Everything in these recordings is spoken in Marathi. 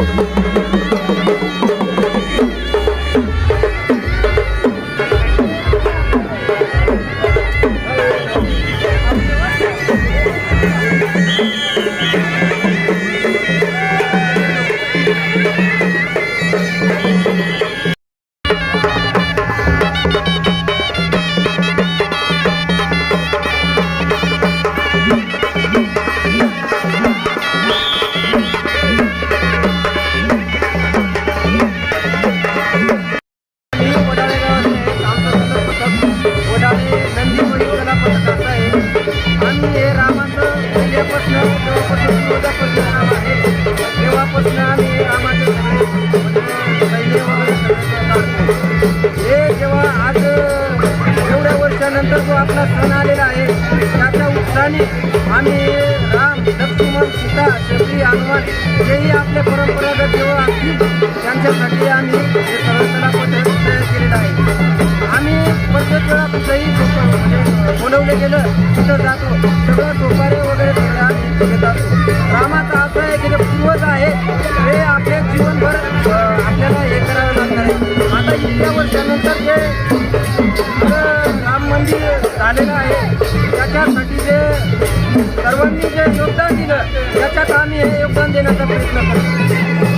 मी जेव्हापासून नाव आहे तेव्हापासून आम्ही हे रामाचे सगळे पहिले वगैरे सगळे हे जेव्हा आज एवढ्या वर्षानंतर जो आपला सण आलेला आहे त्याच्या उत्साहाने आम्ही राम लक्ष्मण सीता शबरी हनुमान जेही आपले परंपरागत जेव्हा असतील त्यांच्यासाठी आम्ही हे सर्वकला तयार केलेलं आहे आम्ही प्रत्येक वेळा कुठंही म्हणजे बोलवलं गेलं तिथं जातो. सगळं सोपारे वगैरे सगळं आम्ही रामाचा असं आहे की जे पूर्वज आहे ते आपले जीवनभर आपल्याला हे करावं लागणार आहे. आता इतक्या वर्षानंतर जे राम मंदिर झालेलं आहे त्याच्यासाठी जे सर्वांनी जे योगदान दिलं त्याच्यात आम्ही हे योगदान देण्याचा प्रयत्न करतो.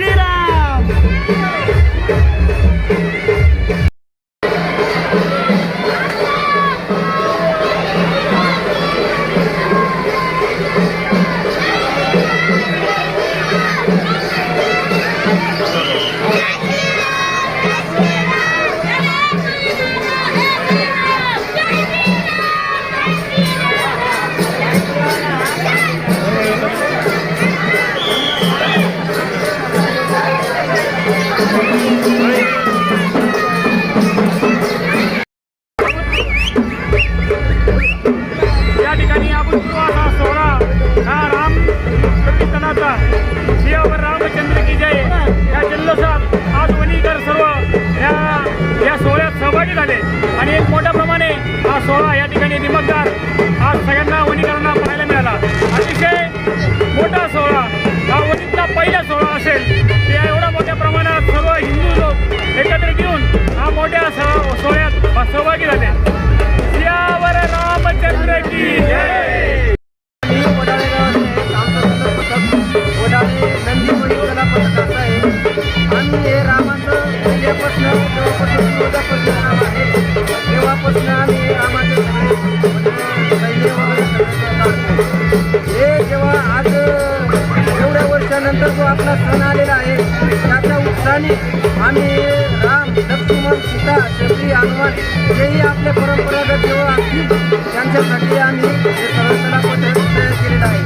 जय श्रीराम रामचंद्र या जल्लोषात आज वणीकर सर्व या या सोहळ्यात सहभागी झाले. आणि एक मोठ्या प्रमाणे हा सोहळा या ठिकाणी दिमकदार आज सगळ्यांना वणीकरांना पाहायला मिळाला. अतिशय मोठा सोहळा हा वणीचा पहिला सोहळा असेल. ते एवढा मोठ्या प्रमाणात सर्व हिंदू लोक एकत्रित येऊन हा मोठ्या सोहळ्यात सहभागी झाले. त्याच्या उत्साहाने आम्ही राम लक्ष्मण सीता शबरी हनुमान हेही आपले परंपरागत जेव्हा असतील त्यांच्यासाठी आम्ही हे सर्वकला पद्धत तयार केलेलं आहे.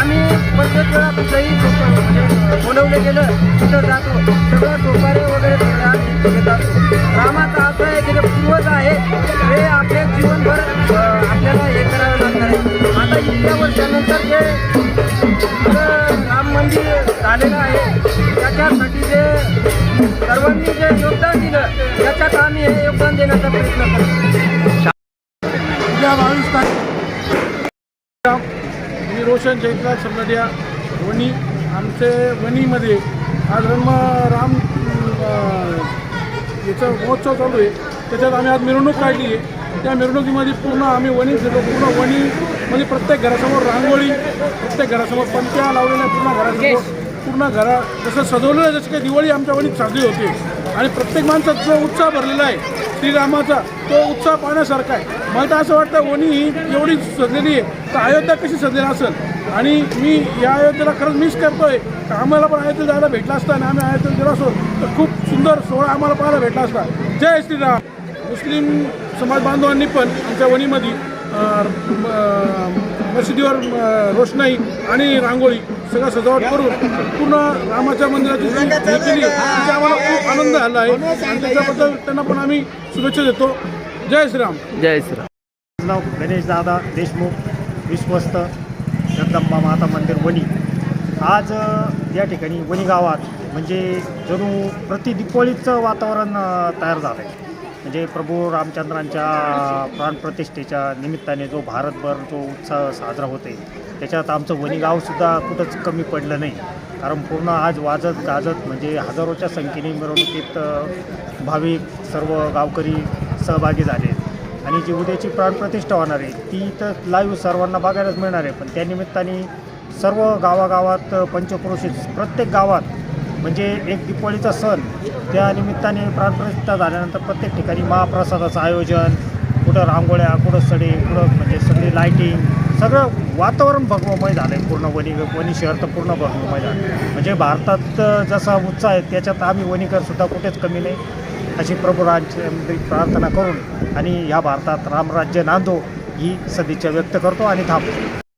आम्ही प्रत्येक वेळा कुठंही म्हणजे बोलवलं गेलं तिथं जातो. सगळं सोपारे योगदान देण्याचा प्रयत्न करतो बावीस तारीख मी रोशन जयंतराज समनडिया वणी. आमचे वणीमध्ये आज रम राम याचा महोत्सव चालू आहे. त्याच्यात आम्ही आज मिरवणूक काढली आहे. त्या मिरवणुकीमध्ये पूर्ण आम्ही वणी फिरलो. पूर्ण वणी म्हणजे प्रत्येक घरासमोर रांगोळी प्रत्येक घरासमोर पंत्या लावलेल्या पूर्ण घरासमोर पूर्ण घरा जसं सजवलेलं जसं काही दिवाळी आमच्या वडील साजरी होते. आणि प्रत्येक माणसाचा जो उत्साह भरलेला आहे श्रीरामाचा तो उत्साह पाहण्यासारखा आहे. मला तर असं वाटतं वणी ही एवढी सजलेली आहे तर अयोध्या कशी सजलेली असेल? आणि मी या अयोध्येला खरंच मिस करतोय. का आम्हाला पण अयोध्या जायला भेटला असता आणि आम्ही अयोध्येला गेलो असतो तर खूप सुंदर सोहळा आम्हाला पाहायला भेटला असता. जय श्रीराम. मुस्लिम समाज बांधवांनी पण आमच्या वणीमध्ये मशिदीवर रोषणाई आणि रांगोळी सगळं सजावट करून पूर्ण रामाच्या मंदिराची जी हे केली त्याचा आम्हाला खूप आनंद झाला आहे. आणि त्याच्याबद्दल त्यांना पण आम्ही शुभेच्छा देतो. जय श्रीराम. जय श्रीराम. नाव गणेश दादा देशमुख विश्वस्त जगदंबा माता मंदिर वणी. आज अ, या ठिकाणी वणी गावात म्हणजे जणू प्रति दीपावलीचं वातावरण अ, तयार झालं आहे म्हणजे प्रभू रामचंद्रांच्या प्राणप्रतिष्ठेच्या निमित्ताने जो भारतभर जो उत्साह साजरा होते त्याच्यात आमचं वणीगावसुद्धा कुठंच कमी पडलं नाही. कारण पूर्ण आज वाजत गाजत म्हणजे हजारोच्या संख्येने मिरवणुकीत भाविक सर्व गावकरी सहभागी झाले. आणि जी उद्याची प्राणप्रतिष्ठा होणार आहे ती तर लाईव्ह सर्वांना बघायलाच मिळणार आहे. पण त्या निमित्ताने सर्व गावागावात पंचक्रोशीत प्रत्येक गावात म्हणजे एक दीपावलीचा सण त्या निमित्ताने प्राणप्रतिष्ठा झाल्यानंतर प्रत्येक ठिकाणी महाप्रसादाचं आयोजन कुठं रांगोळ्या कुठं सडे कुठं म्हणजे सगळी लाईटिंग सगळं वातावरण भगवमय झालं आहे पूर्ण वणी वणी शहर तर पूर्ण भगवमय झालं. म्हणजे भारतात जसा उत्साह आहे त्याच्यात आम्ही वणीकरसुद्धा कुठेच कमी नाही. अशी प्रभू राज्य प्रार्थना करून आणि ह्या भारतात रामराज्य नांदो ही सदिच्छा व्यक्त करतो आणि थांबतो.